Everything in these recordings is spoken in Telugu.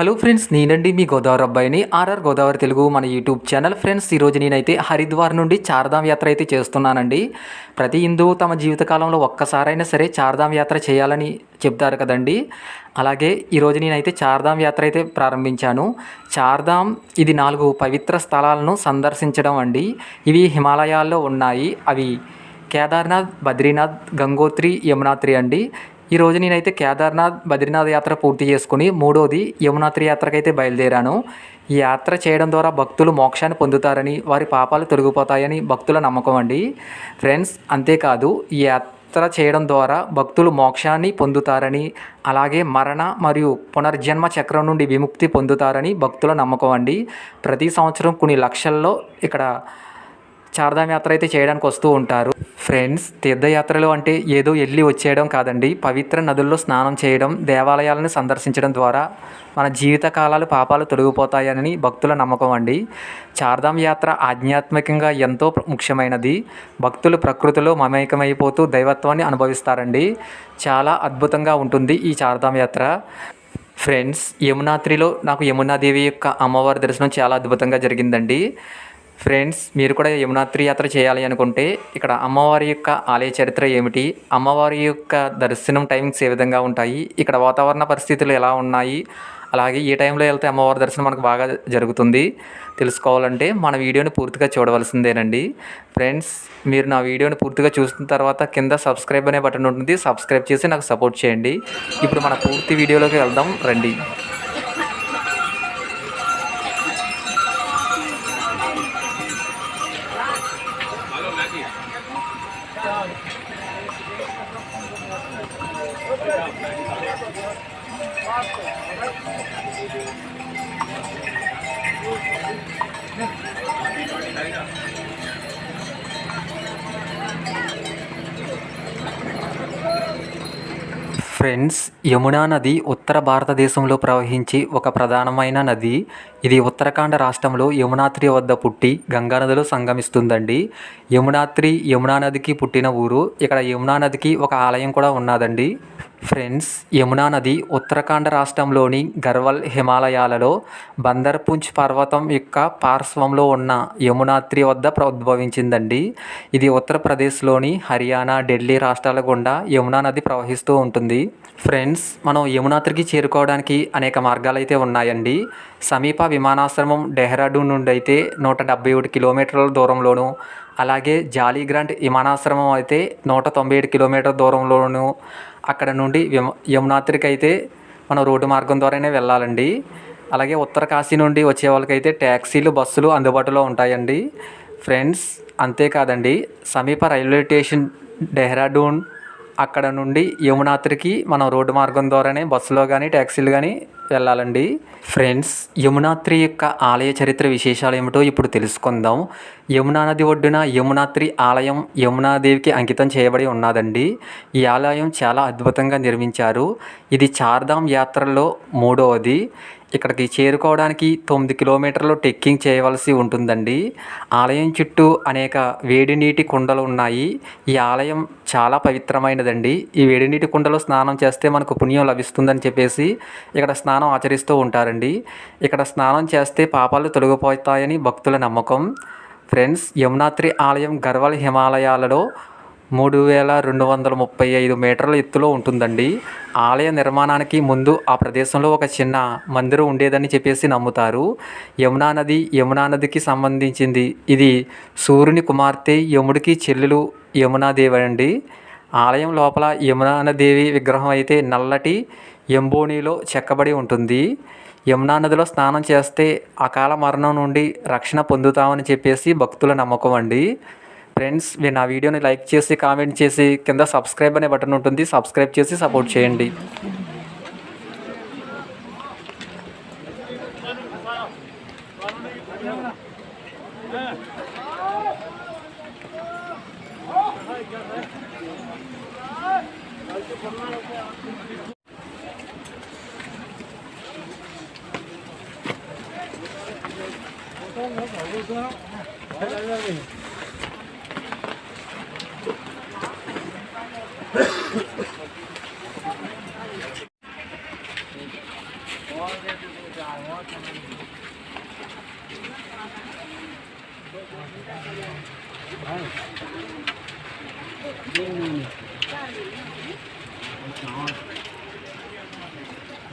హలో ఫ్రెండ్స్ నేనండి మీ గోదావరి అబ్బాయిని ఆర్ఆర్ గోదావరి తెలుగు మన యూట్యూబ్ ఛానల్. ఫ్రెండ్స్ ఈరోజు నేనైతే హరిద్వార్ నుండి చార్ధామ్ యాత్ర అయితే చేస్తున్నానండి. ప్రతి హిందువు తమ జీవితకాలంలో ఒక్కసారైనా సరే చార్ధామ్ యాత్ర చేయాలని చెప్తారు కదండి. అలాగే ఈరోజు నేనైతే చార్ధామ్ యాత్ర అయితే ప్రారంభించాను. చార్ధామ్ ఇది నాలుగు పవిత్ర స్థలాలను సందర్శించడం అండి. ఇవి హిమాలయాల్లో ఉన్నాయి. అవి కేదార్నాథ్ బద్రీనాథ్ గంగోత్రి యమునాత్రి అండి. ఈరోజు నేనైతే కేదార్నాథ్ బద్రీనాథ్ యాత్ర పూర్తి చేసుకుని మూడోది యమునాత్రి యాత్రకైతే బయలుదేరాను. ఈ యాత్ర చేయడం ద్వారా భక్తులు మోక్షాన్ని పొందుతారని వారి పాపాలు తొలగిపోతాయని భక్తుల నమ్మకం అండి. ఫ్రెండ్స్ అంతేకాదు ఈ యాత్ర చేయడం ద్వారా భక్తులు మోక్షాన్ని పొందుతారని అలాగే మరణ మరియు పునర్జన్మ చక్రం నుండి విముక్తి పొందుతారని భక్తుల నమ్మకం అండి. ప్రతి సంవత్సరం కొన్ని లక్షల్లో ఇక్కడ చార్ధామ్ యాత్ర అయితే చేయడానికి వస్తూ ఉంటారు. ఫ్రెండ్స్ తీర్థయాత్రలు అంటే ఏదో వెళ్ళి వచ్చేయడం కాదండి. పవిత్ర నదుల్లో స్నానం చేయడం దేవాలయాలను సందర్శించడం ద్వారా మన జీవితకాలాలు పాపాలు తొలగిపోతాయని భక్తుల నమ్మకం అండి. చార్ధామ్ యాత్ర ఆధ్యాత్మికంగా ఎంతో ముఖ్యమైనది. భక్తులు ప్రకృతిలో మమేకమైపోతూ దైవత్వాన్ని అనుభవిస్తారండి. చాలా అద్భుతంగా ఉంటుంది ఈ చార్ధామ్ యాత్ర ఫ్రెండ్స్ యమునాత్రిలో నాకు యమునాదేవి యొక్క అమ్మవారి దర్శనం చాలా అద్భుతంగా జరిగిందండి. ఫ్రెండ్స్ మీరు కూడా యమునాత్రి యాత్ర చేయాలి అనుకుంటే ఇక్కడ అమ్మవారి యొక్క ఆలయ చరిత్ర ఏమిటి? అమ్మవారి యొక్క దర్శనం టైమింగ్స్ ఏ విధంగా ఉంటాయి? ఇక్కడ వాతావరణ పరిస్థితులు ఎలా ఉన్నాయి? అలాగే ఏ టైంలో వెళ్తే అమ్మవారి దర్శనం మనకు బాగా జరుగుతుంది? తెలుసుకోవాలంటే మన వీడియోని పూర్తిగా చూడవలసిందేనండి. ఫ్రెండ్స్ మీరు నా వీడియోని పూర్తిగా చూసిన తర్వాత కింద సబ్స్క్రైబ్ అనే బటన్ ఉంటుంది. సబ్స్క్రైబ్ చేసి నాకు సపోర్ట్ చేయండి. ఇప్పుడు మన పూర్తి వీడియోలోకి వెళ్దాం. రండి. ఫ్రెండ్స్ యమునా నది ఉత్తర భారతదేశంలో ప్రవహించి ఒక ప్రధానమైన నది. ఇది ఉత్తరాఖండ్ రాష్ట్రంలో యమునాత్రి వద్ద పుట్టి గంగా నదిలో సంగమిస్తుందండి. యమునాత్రి యమునా నదికి పుట్టిన ఊరు. ఇక్కడ యమునా నదికి ఒక ఆలయం కూడా ఉన్నదండి. ఫ్రెండ్స్ యమునా నది ఉత్తరాఖండ్ రాష్ట్రంలోని గర్వల్ హిమాలయాలలో బందర్పుంచ్ పర్వతం యొక్క పార్శ్వంలో ఉన్న యమునాత్రి వద్ద ఉద్భవించిందండి. ఇది ఉత్తరప్రదేశ్లోని హర్యానా ఢిల్లీ రాష్ట్రాల గుండా యమునా నది ప్రవహిస్తూ ఉంటుంది. ఫ్రెండ్స్ మనం యమునాత్రికి చేరుకోవడానికి అనేక మార్గాలు అయితే ఉన్నాయండి. సమీప విమానాశ్రమం డెహ్రాడూన్ నుండి అయితే నూట డెబ్బై ఒకటి కిలోమీటర్ల దూరంలోను అలాగే జాలీగ్రాంట్ విమానాశ్రమం అయితే నూట తొంభై ఏడు కిలోమీటర్ దూరంలోను అక్కడ నుండి యమ యమునాత్రికి అయితే మనం రోడ్డు మార్గం ద్వారానే వెళ్ళాలండి. అలాగే ఉత్తర కాశీ నుండి వచ్చే వాళ్ళకైతే ట్యాక్సీలు బస్సులు అందుబాటులో ఉంటాయండి. ఫ్రెండ్స్ అంతేకాదండి. సమీప రైల్వే స్టేషన్ డెహ్రాడూన్ అక్కడ నుండి యమునాత్రికి మనం రోడ్డు మార్గం ద్వారానే బస్సులో కానీ ట్యాక్సీలు కానీ వెళ్ళాలండి. ఫ్రెండ్స్ యమునాత్రి యొక్క ఆలయ చరిత్ర విశేషాలు ఏమిటో ఇప్పుడు తెలుసుకుందాం. యమునా నది ఒడ్డున యమునాత్రి ఆలయం యమునాదేవికి అంకితం చేయబడి ఉన్నదండి. ఈ ఆలయం చాలా అద్భుతంగా నిర్మించారు. ఇది చార్ధామ్ యాత్రలో మూడవది. ఇక్కడికి చేరుకోవడానికి తొమ్మిది కిలోమీటర్లు టెక్కింగ్ చేయవలసి ఉంటుందండి. ఆలయం చుట్టూ అనేక వేడి నీటి కుండలు ఉన్నాయి. ఈ ఆలయం చాలా పవిత్రమైనదండి. ఈ వేడి నీటి కుండలో స్నానం చేస్తే మనకు పుణ్యం లభిస్తుందని చెప్పేసి ఇక్కడ స్నానం ఆచరిస్తూ ఉంటారండి. ఇక్కడ స్నానం చేస్తే పాపాలు తొలగిపోతాయని భక్తుల నమ్మకం. ఫ్రెండ్స్ యమునాత్రి ఆలయం గర్వల్ హిమాలయాలలో మూడు వేల రెండు వందల ముప్పై ఐదు మీటర్ల ఎత్తులో ఉంటుందండి. ఆలయ నిర్మాణానికి ముందు ఆ ప్రదేశంలో ఒక చిన్న మందిరం ఉండేదని చెప్పేసి నమ్ముతారు. యమునా నది యమునా నదికి సంబంధించింది. ఇది సూర్యుని కుమార్తె యముడికి చెల్లెలు యమునాదేవి అండి. ఆలయం లోపల యమునాదేవి విగ్రహం అయితే నల్లటి ఎంబోనీలో చెక్కబడి ఉంటుంది. యమునా నదిలో స్నానం చేస్తే అకాల మరణం నుండి రక్షణ పొందుతామని చెప్పేసి భక్తుల నమ్మకం అండి. ఫ్రెండ్స్ మీరు నా వీడియోని లైక్ చేసి కామెంట్ చేసి కింద సబ్స్క్రైబ్ అనే బటన్ ఉంటుంది. సబ్స్క్రైబ్ చేసి సపోర్ట్ చేయండి.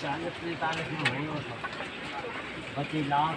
चालीस पैंतालीस में हो गया बची लाख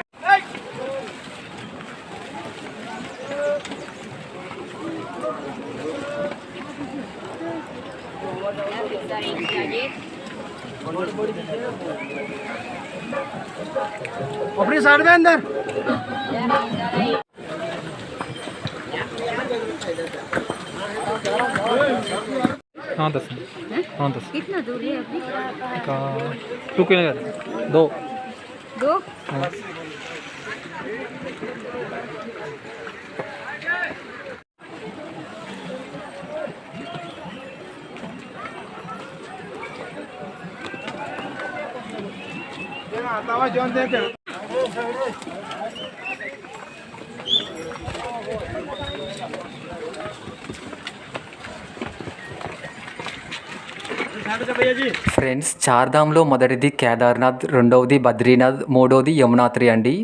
अपनी साइड में अंदर। हाँ दस हाँ? दस। कितना दूर है अभी? का टू किलोमीटर दो। दो? हाँ। आता हुआ जॉन देते हैं। ఫ్రెండ్స్ చార్ధామ్లో మొదటిది కేదార్నాథ్ రెండవది బద్రీనాథ్ మూడవది యమునాత్రి అండి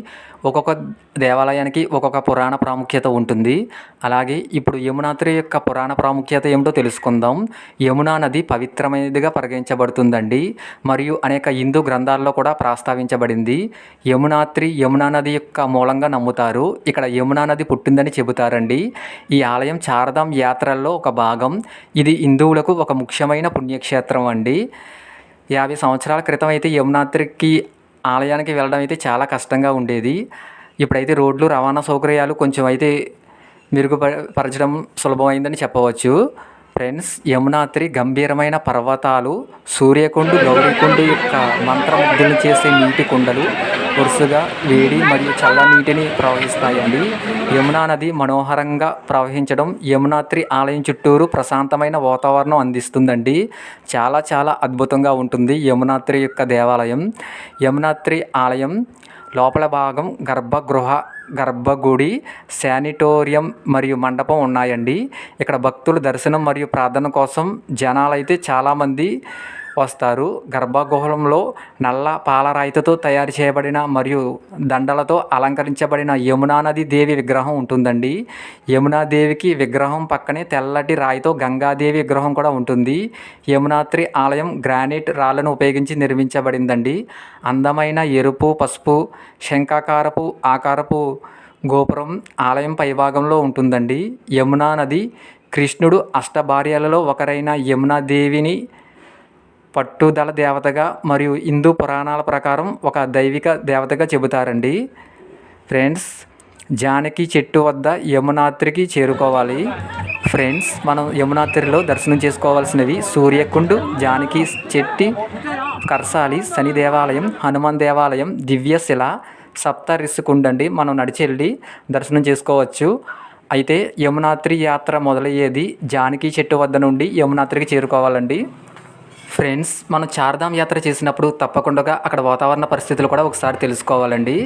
ఒక్కొక్క దేవాలయానికి ఒక్కొక్క పురాణ ప్రాముఖ్యత ఉంటుంది. అలాగే ఇప్పుడు యమునాత్రి యొక్క పురాణ ప్రాముఖ్యత ఏమిటో తెలుసుకుందాం. యమునా నది పవిత్రమైనదిగా పరిగణించబడుతుందండి. మరియు అనేక హిందూ గ్రంథాల్లో కూడా ప్రస్తావించబడింది. యమునాత్రి యమునా నది యొక్క మూలంగా నమ్ముతారు. ఇక్కడ యమునా నది పుట్టిందని చెబుతారండి. ఈ ఆలయం చారధాం యాత్రల్లో ఒక భాగం. ఇది హిందువులకు ఒక ముఖ్యమైన పుణ్యక్షేత్రం అండి. యాభై సంవత్సరాల క్రితం అయితే యమునాత్రికి ఆలయానికి వెళ్ళడం అయితే చాలా కష్టంగా ఉండేది. ఇప్పుడైతే రోడ్లు రవాణా సౌకర్యాలు కొంచెం అయితే మెరుగుపరచడం సులభమైందని చెప్పవచ్చు. ఫ్రెండ్స్ యమునాత్రి గంభీరమైన పర్వతాలు సూర్యకుండు గౌరీకుండు యొక్క మంత్రముగ్ధులు చేసే నీటి కుండలు వరుసగా వేడి మరియు చల్ల నీటిని ప్రవహిస్తాయండి. యమునా నది మనోహరంగా ప్రవహించడం యమునాత్రి ఆలయం చుట్టూరు ప్రశాంతమైన వాతావరణం అందిస్తుందండి. చాలా చాలా అద్భుతంగా ఉంటుంది యమునాత్రి యొక్క దేవాలయం. యమునాత్రి ఆలయం లోపల భాగం గర్భగృహ గర్భగుడి శానిటోరియం మరియు మండపం ఉన్నాయండి. ఇక్కడ భక్తులు దర్శనం మరియు ప్రార్థన కోసం జనాలైతే చాలామంది వస్తారు. గర్భగృహంలో నల్ల పాలరాయితో తయారు చేయబడిన మరియు దండలతో అలంకరించబడిన యమునా నది దేవి విగ్రహం ఉంటుందండి. యమునా దేవికి విగ్రహం పక్కనే తెల్లటి రాయితో గంగాదేవి విగ్రహం కూడా ఉంటుంది. యమునాత్రి ఆలయం గ్రానైట్ రాళ్ళను ఉపయోగించి నిర్మించబడిందండి. అందమైన ఎరుపు పసుపు శంఖాకారపు ఆకారపు గోపురం ఆలయం పైభాగంలో ఉంటుందండి. యమునా నది కృష్ణుడు అష్టభార్యలలో ఒకరైన యమునా దేవిని పట్టుదల దేవతగా మరియు హిందూ పురాణాల ప్రకారం ఒక దైవిక దేవతగా చెబుతారండి. ఫ్రెండ్స్ జానకి చెట్టు వద్ద యమునాత్రికి చేరుకోవాలి. ఫ్రెండ్స్ మనం యమునాత్రిలో దర్శనం చేసుకోవాల్సినవి సూర్యకుండు జానకి చెట్టి కర్సాలి శని దేవాలయం హనుమాన్ దేవాలయం దివ్యశిల సప్త రిషికుండండి మనం నడిచెళ్ళి దర్శనం చేసుకోవచ్చు. అయితే యమునాత్రి యాత్ర మొదలయ్యేది జానకి చెట్టు వద్ద నుండి యమునాత్రికి చేరుకోవాలండి. ఫ్రెండ్స్ మనం చార్ధామ్ యాత్ర చేసినప్పుడు తప్పకుండా అక్కడ వాతావరణ పరిస్థితులు కూడా ఒకసారి తెలుసుకోవాలండి.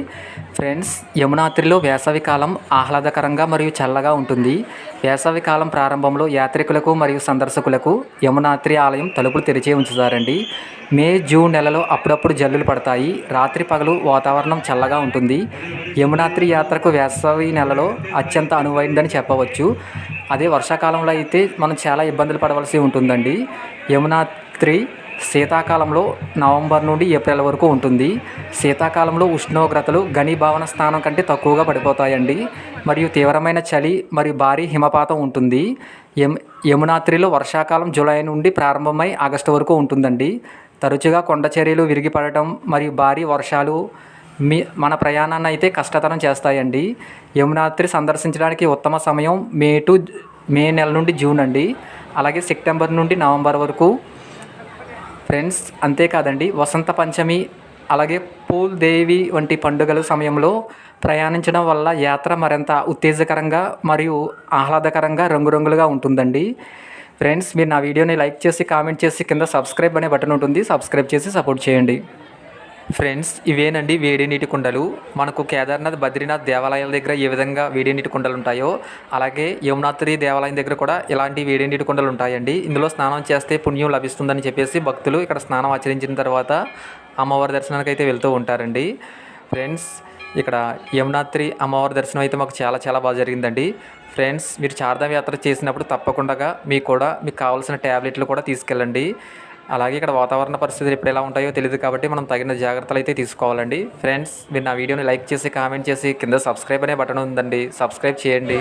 ఫ్రెండ్స్ యమునాత్రిలో వేసవి కాలం ఆహ్లాదకరంగా మరియు చల్లగా ఉంటుంది. వేసవి కాలం ప్రారంభంలో యాత్రికులకు మరియు సందర్శకులకు యమునాత్రి ఆలయం తలుపులు తెరిచే ఉంచుతారండి. మే జూన్ నెలలో అప్పుడప్పుడు జల్లులు పడతాయి. రాత్రి పగలు వాతావరణం చల్లగా ఉంటుంది. యమునాత్రి యాత్రకు వేసవి నెలలో అత్యంత అనువైందని చెప్పవచ్చు. అదే వర్షాకాలంలో అయితే మనం చాలా ఇబ్బందులు పడవలసి ఉంటుందండి. యమునాత్రి త్రీ శీతాకాలంలో నవంబర్ నుండి ఏప్రిల్ వరకు ఉంటుంది. శీతాకాలంలో ఉష్ణోగ్రతలు ఘనీభావన స్థానం కంటే తక్కువగా పడిపోతాయండి. మరియు తీవ్రమైన చలి మరియు భారీ హిమపాతం ఉంటుంది. యమ్ యమునాత్రిలో వర్షాకాలం జూలై నుండి ప్రారంభమై ఆగస్టు వరకు ఉంటుందండి. తరచుగా కొండ చర్యలు విరిగిపడటం మరియు భారీ వర్షాలు మీ మన ప్రయాణాన్ని అయితే కష్టతరం చేస్తాయండి. యమునాత్రి సందర్శించడానికి ఉత్తమ సమయం మే టు మే నెల నుండి జూన్ అండి. అలాగే సెప్టెంబర్ నుండి నవంబర్ వరకు ఫ్రెండ్స్ అంతేకాదండి వసంత పంచమి అలాగే పూల్ దేవి వంటి పండుగల సమయంలో ప్రయాణించడం వల్ల యాత్ర మరింత ఉత్తేజకరంగా మరియు ఆహ్లాదకరంగా రంగురంగులుగా ఉంటుందండి. ఫ్రెండ్స్ మీరు నా వీడియోని లైక్ చేసి కామెంట్ చేసి కింద సబ్స్క్రైబ్ అనే బటన్ ఉంటుంది. సబ్స్క్రైబ్ చేసి సపోర్ట్ చేయండి. ఫ్రెండ్స్ ఇవేనండి వేడి నీటి కుండలు. మనకు కేదార్నాథ్ బద్రీనాథ్ దేవాలయాల దగ్గర ఏ విధంగా వేడి నీటి కుండలు ఉంటాయో అలాగే యమునాత్రి దేవాలయం దగ్గర కూడా ఇలాంటి వేడి నీటి కుండలు ఉంటాయండి. ఇందులో స్నానం చేస్తే పుణ్యం లభిస్తుందని చెప్పేసి భక్తులు ఇక్కడ స్నానం ఆచరించిన తర్వాత అమ్మవారి దర్శనానికి అయితే వెళ్తూ ఉంటారండి. ఫ్రెండ్స్ ఇక్కడ యమునాత్రి అమ్మవారి దర్శనం అయితే మాకు చాలా చాలా బాగా జరిగిందండి. ఫ్రెండ్స్ మీరు చార్ధామ యాత్ర చేసినప్పుడు తప్పకుండా మీకు కూడా మీకు కావాల్సిన ట్యాబ్లెట్లు కూడా తీసుకెళ్ళండి. అలాగే ఇక్కడ వాతావరణ పరిస్థితులు ఎప్పుడు ఎలా ఉంటాయో తెలియదు కాబట్టి మనం తగిన జాగ్రత్తలు అయితే తీసుకోవాలండి. ఫ్రెండ్స్ మీరు నా వీడియోని లైక్ చేసి కామెంట్ చేసి కింద సబ్స్క్రైబ్ అనే బటన్ ఉందండి. సబ్స్క్రైబ్ చేయండి.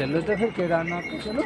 चलो तो फिर केदारनाथ को चलो।